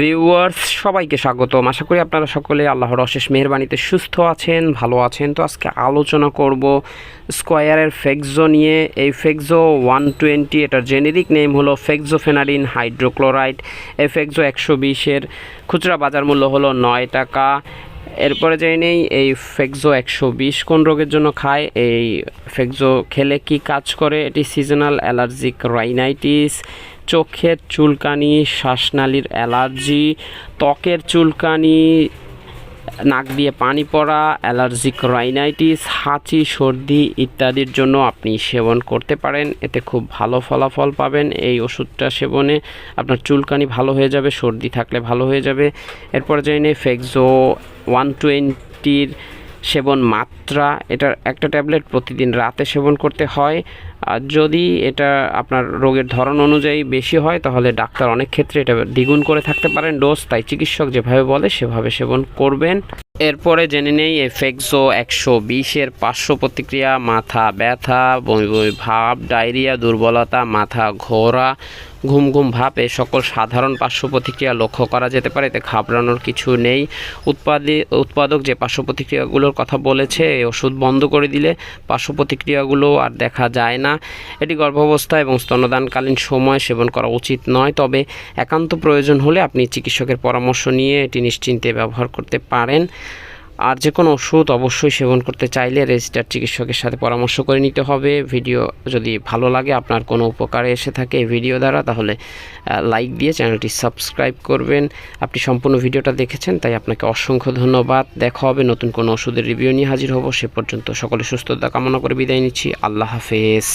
Viewers সবাইকে স্বাগতম। আশা করি আপনারা সকলে আল্লাহর অশেষ মেহরবানিতে সুস্থ আছেন, ভালো আছেন। তো আজকে আলোচনা করব স্কোয়ারের ফেক্সো নিয়ে। এই ফেক্সো ওয়ান টোয়েন্টি, এটার জেনেরিক নেম হলো ফেক্সোফেনাডিন হাইড্রোক্লোরাইড। এই ফেক্সো একশো বিশের খুচরা বাজার মূল্য হলো নয় টাকা। এরপরে যাই নেই, এই ফেক্সো একশো বিশ কোন রোগের জন্য খায়? এই ফেক্সো খেলে কি কাজ করে? এটি সিজনাল অ্যালার্জিক রাইনাইটিস চোখের চুলকানি, শ্বাসনালীর অ্যালার্জি ত্বকের চুলকানি নাক দিয়ে পানি পড়া, অ্যালার্জিক রাইনাইটিস হাঁচি, সর্দি ইত্যাদির জন্য আপনি সেবন করতে পারেন। এতে খুব ভালো ফলাফল পাবেন এই ওষুধটা সেবনে। আপনার চুলকানি ভালো হয়ে যাবে, সর্দি থাকলে ভালো হয়ে যাবে। এরপর জেনে ফেক্সো ওয়ান টোয়েন্টির সেবন মাত্রা, এটার একটা ট্যাবলেট প্রতিদিন রাতে সেবন করতে হয়। আর যদি এটা আপনার রোগের ধরন অনুযায়ী বেশি হয়, তাহলে ডাক্তার অনেক ক্ষেত্রে এটা দ্বিগুণ করে থাকতে পারেন। ডোজ তাই চিকিৎসক যেভাবে বলে, সেভাবে সেবন করবেন। এরপরে জেনে নেই এই ফেক্সো একশো বিশের পার্শ্ব প্রতিক্রিয়া, মাথা ব্যথা, বমি বমি ভাব, ডায়রিয়া, দুর্বলতা, মাথা ঘোরা, ঘুম ঘুম ভাব, এ সকল সাধারণ পার্শ্ব প্রতিক্রিয়া লক্ষ্য করা যেতে পারে। এতে ঘাবড়ানোর কিছু নেই। উৎপাদি, উৎপাদক যে পার্শ্ব প্রতিক্রিয়াগুলোর কথা বলেছে, এই ওষুধ বন্ধ করে দিলে পার্শ্ব প্রতিক্রিয়াগুলো আর দেখা যায় না। এটি গর্ভাবস্থা এবং স্তনদানকালীন সময় সেবন করা উচিত নয়, তবে একান্ত প্রয়োজন হলে আপনি চিকিৎসকের পরামর্শ নিয়ে এটি নিশ্চিন্তে ব্যবহার করতে পারেন। আর যে কোনো ওষুধ অবশ্যই সেবন করতে চাইলে রেজিস্টার চিকিৎসকের সাথে পরামর্শ করে নিতে হবে। ভিডিও যদি ভালো লাগে, আপনার কোনো উপকারে এসে থাকে এই ভিডিও দ্বারা, তাহলে লাইক দিয়ে চ্যানেলটি সাবস্ক্রাইব করবেন। আপনি সম্পূর্ণ ভিডিওটা দেখেছেন, তাই আপনাকে অসংখ্য ধন্যবাদ। দেখা হবে নতুন কোনো ওষুধের রিভিউ নিয়ে হাজির হব। সে পর্যন্ত সকলে সুস্থতা কামনা করে বিদায় নিচ্ছি। আল্লাহ হাফেজ।